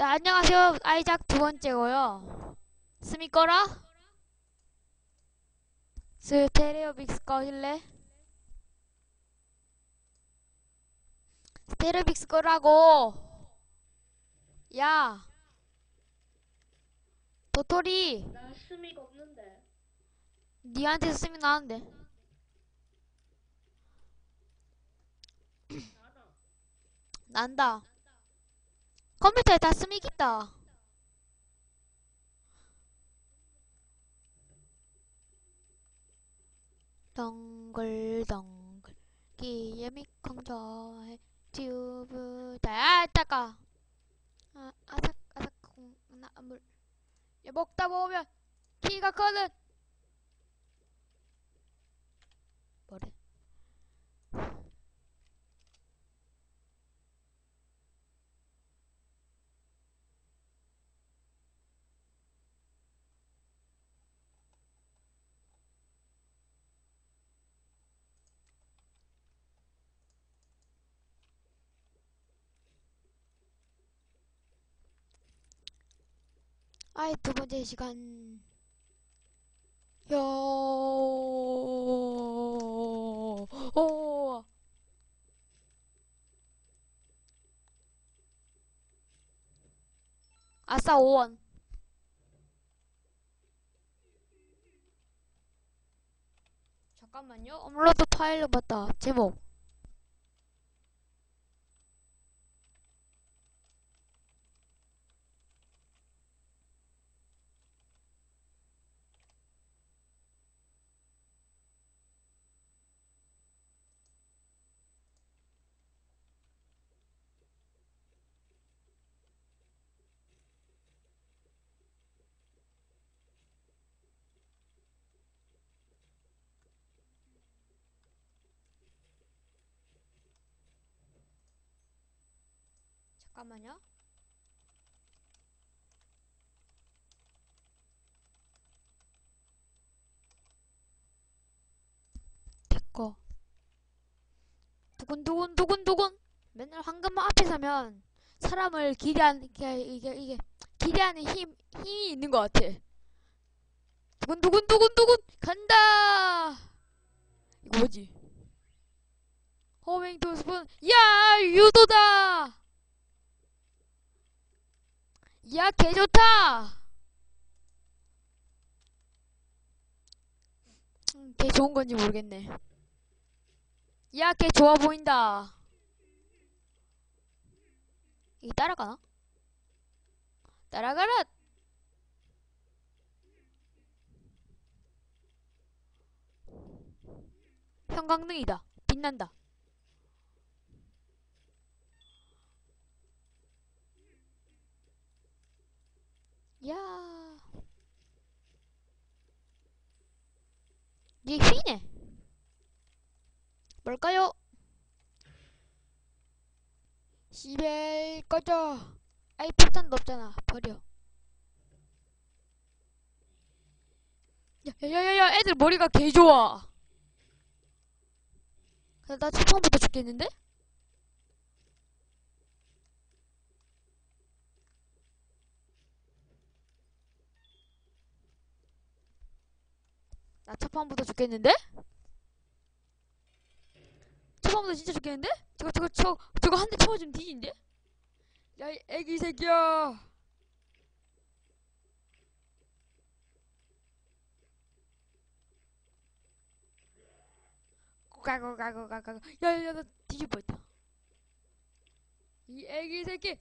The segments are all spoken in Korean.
네, 안녕하세요. 아이작 두 번째고요. 스미 꺼라? 스테레오 빅스 꺼실래? 스테레오 빅스 꺼라고! 야! 도토리! 나 스미가 없는데. 니한테서 스미 나는데. 난다. 컴퓨터에 다 스미 있다. 덩글덩글 기예미 콩 좋아해 튜브 다 따까 아, 아삭 아삭 콩나물. 야, 먹다 보면 키가 커는. 뭐래 아이 두 번째 시간. 요. 오. 아싸 5원. 잠깐만요. 업로드 파일로 봤다. 제목 잠깐만요. 됐고. 두근두근 두근두근. 맨날 황금만 앞에 서면 사람을 기대하는 이게 이게, 이게 기대하는 힘 힘이 있는 것 같아. 두근두근 두근두근. 간다! 이거 뭐지? 호밍 도스푼. 야 유도다 야 개 좋다 음, 개 좋은 건지 모르겠네 야, 걔 좋아 보인다. 이 따라가나? 따라가라! 형광등이다. 빛난다. 야. 얘 휘네. 뭘까요? 시벨 꺼져. 아이 폭탄도 없잖아. 버려. 야야야야 애들 머리가 개 좋아. 나 첫판부터 죽겠는데? 나 첫판부터 죽겠는데? 처음부터 진짜 죽겠는데? 저거 저거 저 저거 한 대 쳐맞으면 뒤진데? 야이 애기 새끼야 가고 가고 가고 가고 야야야 나 뒤질 뻔했다 이 애기 새끼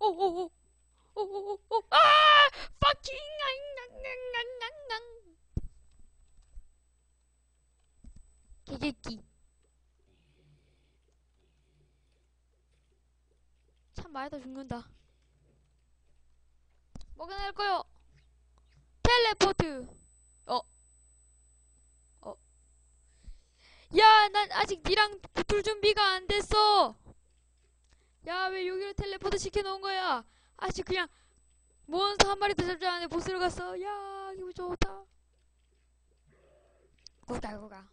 오오오 오 오오오 아! 파킹 앙앙앙앙앙 개개끼 참더 죽는다 날 거요 텔레포트 어? 어? 야, 난 아직 니랑 붙을 준비가 안 됐어. 야, 왜 여기로 텔레포트 시켜놓은 거야? 아직 그냥 몬스터 한 마리 더 잡지 않았는데 보스로 갔어. 야, 기분 좋다. 구가 구가.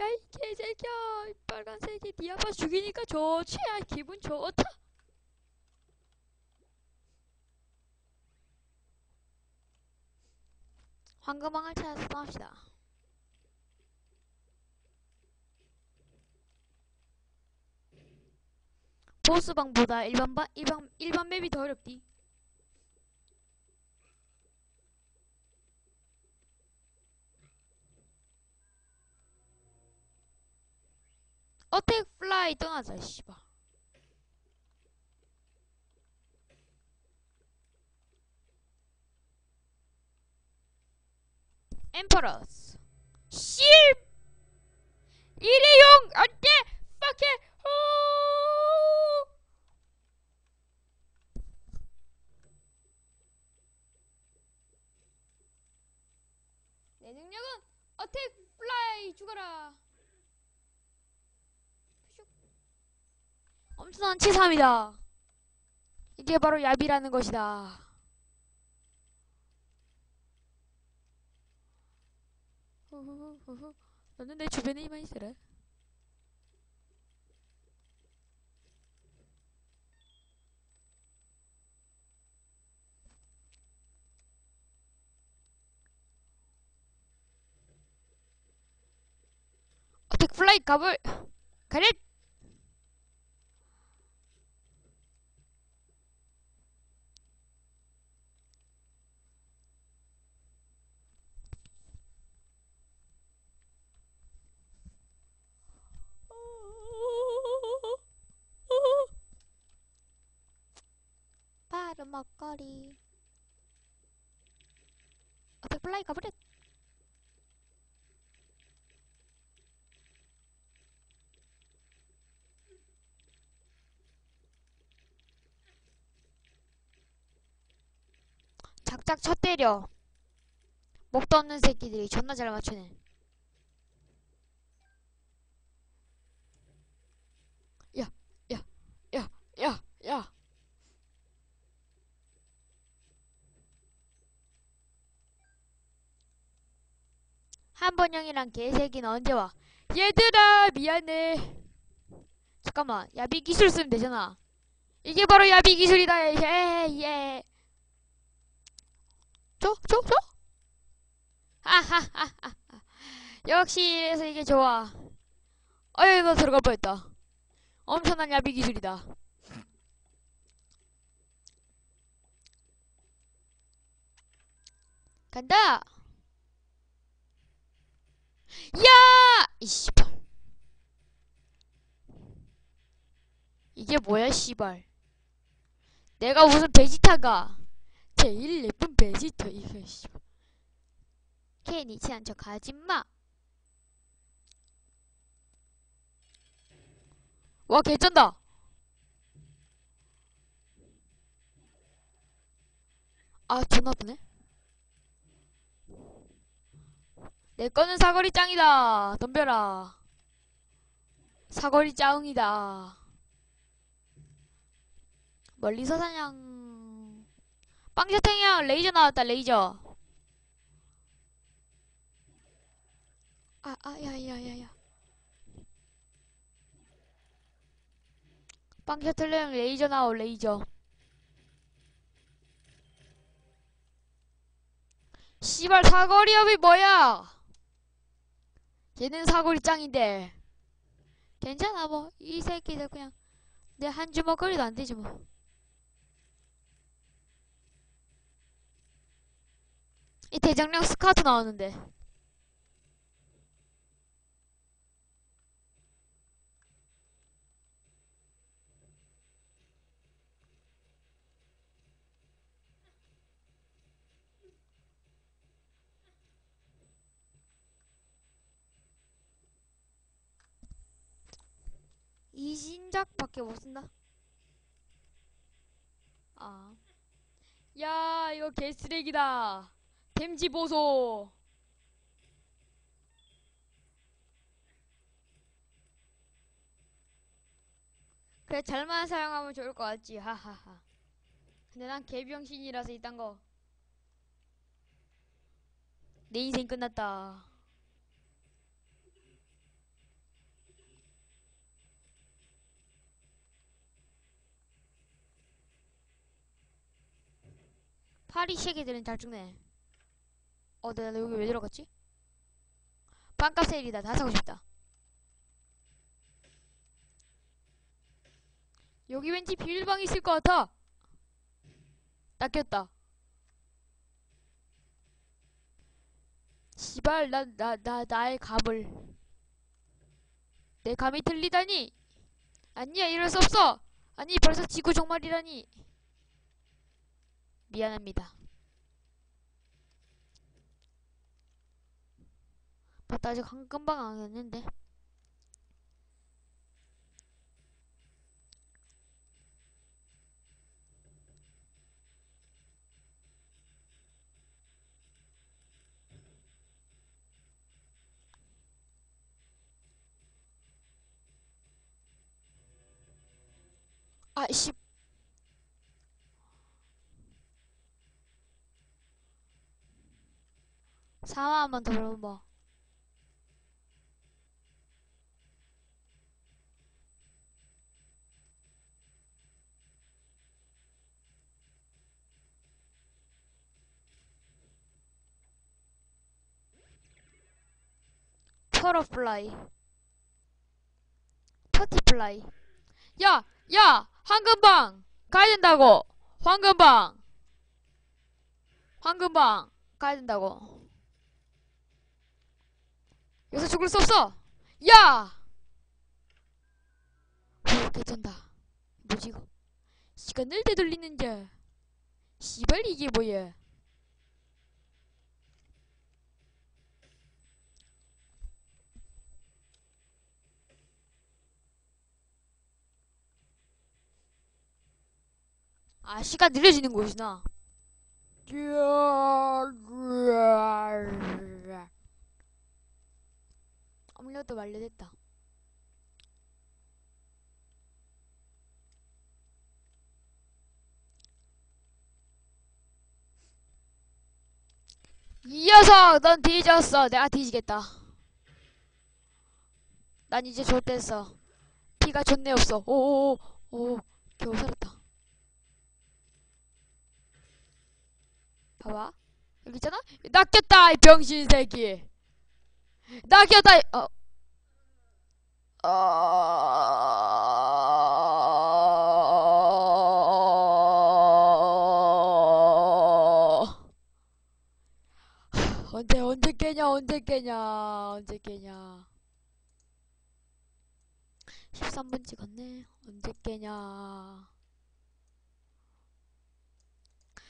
야, 이 개새끼야. 이 빨간색이 니 아빠 죽이니까 좋지. 아, 기분 좋다. 황금왕을 찾아서 떠납시다. 보스방보다 일반 바, 일반 일반 맵이 더 어렵디. 어택 플라이 떠나자 씨발. 엠퍼러스. 실! 일회용 안돼 it 호! 내 능력은 어택 플라이 죽어라 엄청난 치사함이다 이게 바로 야비라는 것이다. 너는 내 주변에 이만 있어라. 플라이 갑을 가렛 바로 먹거리. 어택 플라이 가버렸 작작 쳐 때려. 목도 없는 새끼들이 존나 잘 맞추네 야, 야, 야, 야, 야. 한번영이랑 개새끼는 언제 와? 얘들아 미안해. 잠깐만 야비 기술 쓰면 되잖아. 이게 바로 야비 기술이다. 예 예. 줘? 줘? 줘? 하하하하. 역시 이래서 이게 좋아. 어이구 들어갈 뻔했다. 엄청난 야비 기술이다. 간다. 야! 이씨발. 이게 뭐야, 씨발. 내가 무슨 베지타가. 제일 예쁜 베지터, 이거, 씨발. 괜히 친한 척 하지 마. 와, 개쩐다. 아, 존나 아프네. 내 거는 사거리 짱이다. 덤벼라. 사거리 짱이다. 멀리서 사냥. 빵셔탱이야 레이저 나왔다 레이저. 아, 아, 야, 야, 야, 야. 빵셔틀령 레이저 나오 레이저. 씨발 사거리업이 뭐야? 얘는 사거리 짱인데. 괜찮아 뭐. 이 새끼들 그냥 내 한 주먹거리도 안 되지 뭐. 이 대장령 스카우트 나오는데 살짝밖에 못 쓴다. 아. 야, 이거 개쓰레기다. 댐지 보소. 그래, 잘만 사용하면 좋을 것 같지. 하하하. 근데 난 개병신이라서 이딴 거. 내 인생 끝났다. 파리 시계들은 잘 죽네. 어, 내가 여기 왜 들어갔지? 반값 세일이다. 다 사고 싶다. 여기 왠지 비밀방이 있을 것 같아. 낚였다. 시발, 나, 나, 나, 나의 감을. 내 감이 들리다니! 아니야, 이럴 수 없어! 아니, 벌써 지구 종말이라니! 미안합니다. 맞다, 아직 한 금방 안 했는데. 아, 씨. 사마 한번 더 물어봐. 터러플라이. 터티플라이. 야! 야! 황금방! 가야 된다고! 황금방! 황금방! 가야 된다고. 여기서 죽을 수 없어! 야! 오, 개쩐다. 뭐지, 이거? 시간을 되돌리는 자. 씨발, 이게 뭐야? 아, 시간 느려지는 곳이나. 업로드 완료됐다. 이 녀석, 넌 뒤졌어. 내가 뒤지겠다. 난 이제 좆됐어. 피가 존내 없어. 오오오, 오, 겨우 살았다. 봐봐. 여기 있잖아? 낚였다, 이 병신 새끼. 낚였다, 이- 어. 어... 언제, 언제 깨냐, 언제 깨냐, 언제 깨냐. 13분 찍었네. 언제 깨냐.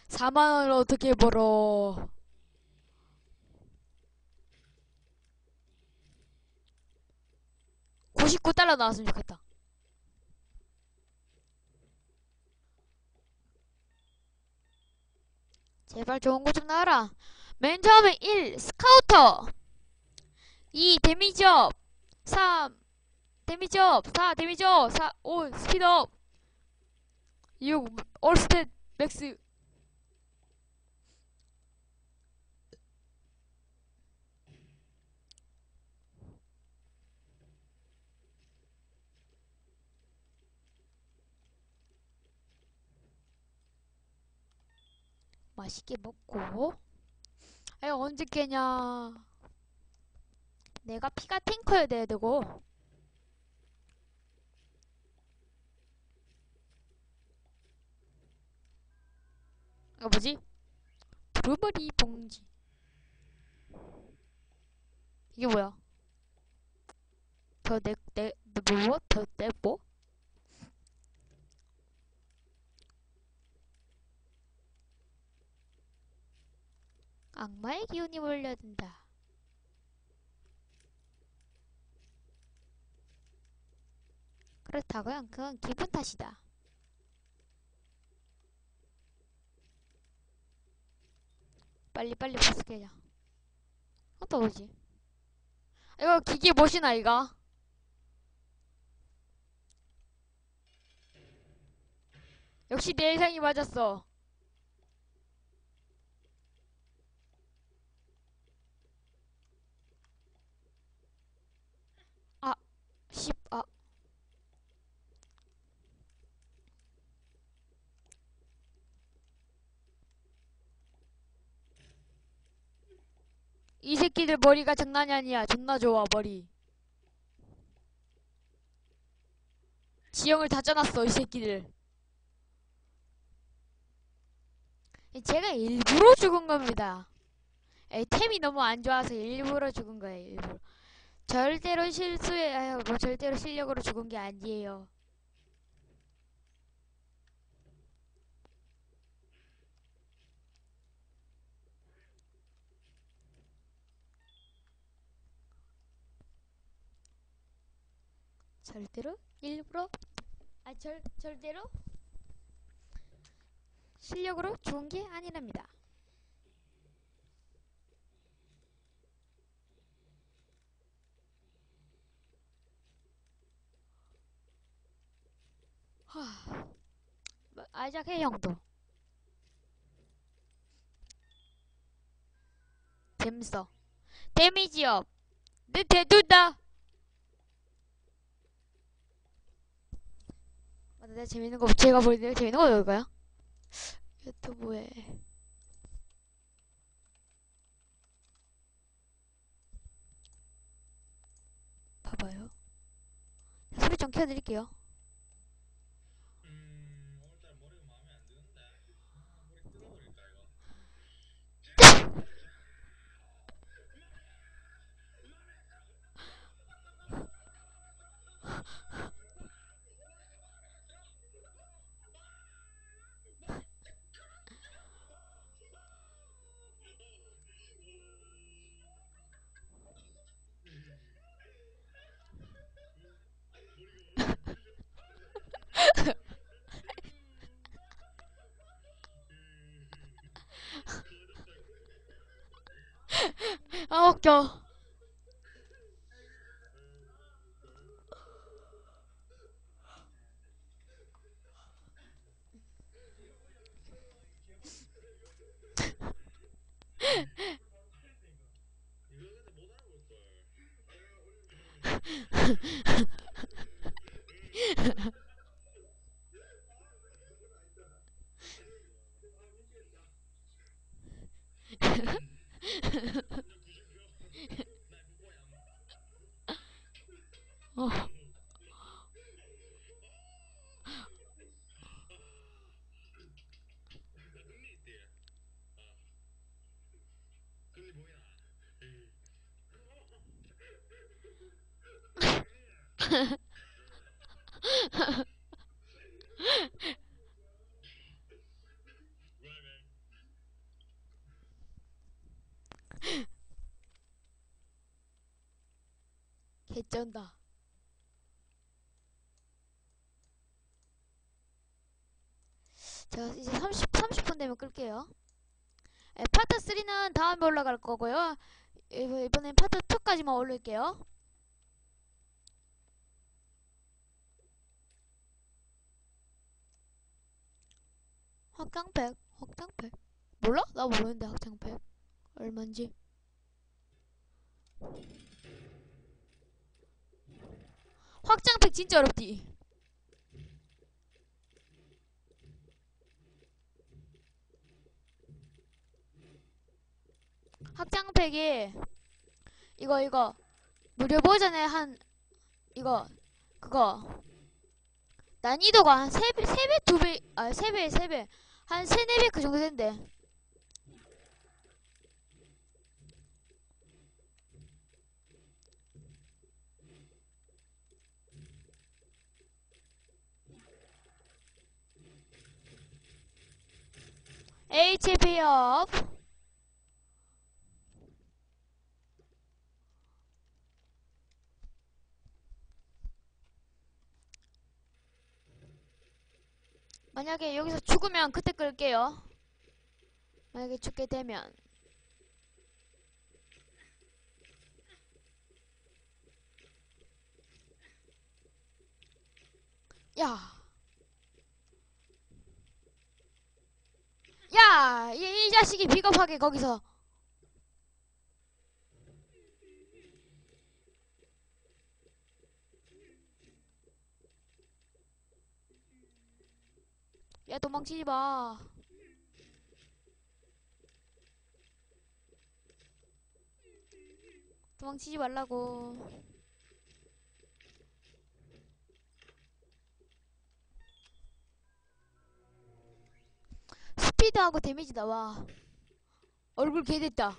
4만원을 어떻게 벌어. (99달러) 나왔으면 좋겠다. 제발 좋은 거 좀 나와라. 맨 처음에 1 스카우터. 2 데미지업. 3 데미지업. 4 데미지업. 4 5 스피드업. 6 올스탯 맥스 맛있게 먹고 에 언제 깨냐 내가 피가 탱커여야 돼야 되고 이거 뭐지? 브루버리 봉지 이게 뭐야? 더 내, 내, 뭐? 더, 내, 뭐? 악마의 기운이 몰려든다. 그렇다고요? 그건 기분 탓이다. 빨리 빨리 버스게자. 어또 뭐지? 이거 기계 뭐시나 이거? 역시 내 예상이 맞았어. 아, 10, 아. 이 새끼들 머리가 장난이 아니야. 존나 좋아, 머리. 지형을 다 짜놨어, 이 새끼들. 제가 일부러 죽은 겁니다. 에, 템이 너무 안 좋아서 일부러 죽은 거예요, 일부러. 절대로 아유, 뭐, 절대로 실력으로 죽은 게 아니에요. 절대로 일부러 아 절 절대로 실력으로 좋은 게 아니랍니다. 하, 뭐, 아이작 해 형도. 재밌어. 데미지 업. 내 대두다. 내가 재밌는 거, 제가 보여드릴 재밌는 거 뭘까요? 유튜브에. 봐봐요. 소리 좀 켜드릴게요. 음, 오늘따라 머리가 마음에 안 드는데. 아, 머리 뜯어버릴까, 이거? 아, 웃겨. 이거 근데 못 알아볼걸. 어. 흥미 있대. 어. 흥미 보이나? 에이. 왜, 왜? 개쩐다. 자, 이제 30, 30분 되면 끌게요. 에, 파트 3는 다음에 올라갈 거고요. 이번- 이번엔 파트 2까지만 올릴게요. 확장팩, 확장팩. 몰라? 나 모르는데 확장팩. 얼만지. 확장팩 진짜 어렵디. 확장팩이 이거 이거 무료 버전에 한 이거 그거 난이도가 한 3배, 3배, 2배, 아 3배, 3배 한 3, 4배 그 정도 된대. HP 업 만약에 여기서 죽으면 그때 끌게요. 만약에 죽게 되면. 야. 야, 이, 이 자식이 비겁하게 거기서. 야, 도망치지 마. 도망치지 말라고. 스피드하고 데미지 나와. 얼굴 개됐다.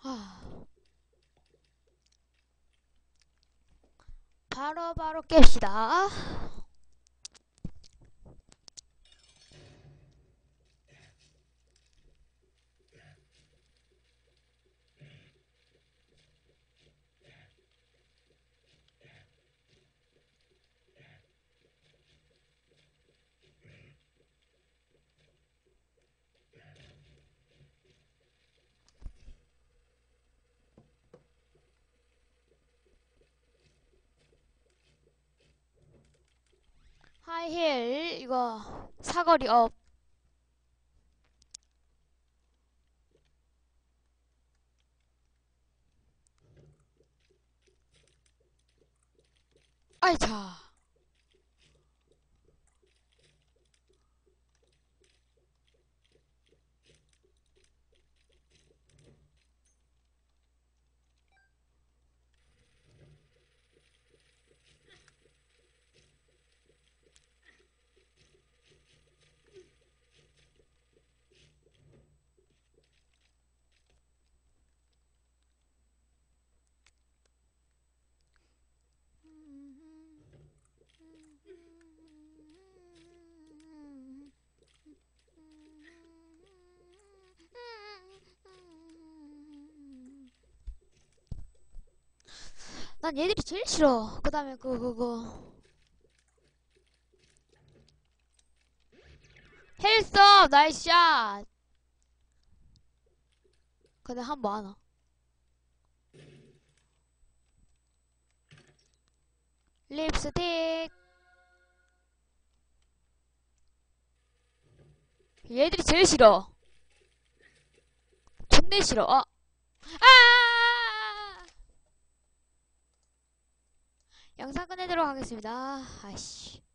하... 바로 깹시다. 힐 이거 사거리 업. 아이차. 난 얘들이 제일 싫어. 그 다음에 그, 그거. 헬스업! 나이스 샷! 근데 한번 하나. 립스틱! 얘들이 제일 싫어. 존내 싫어. 아! 아! 영상 끝내도록 하겠습니다. 아이씨.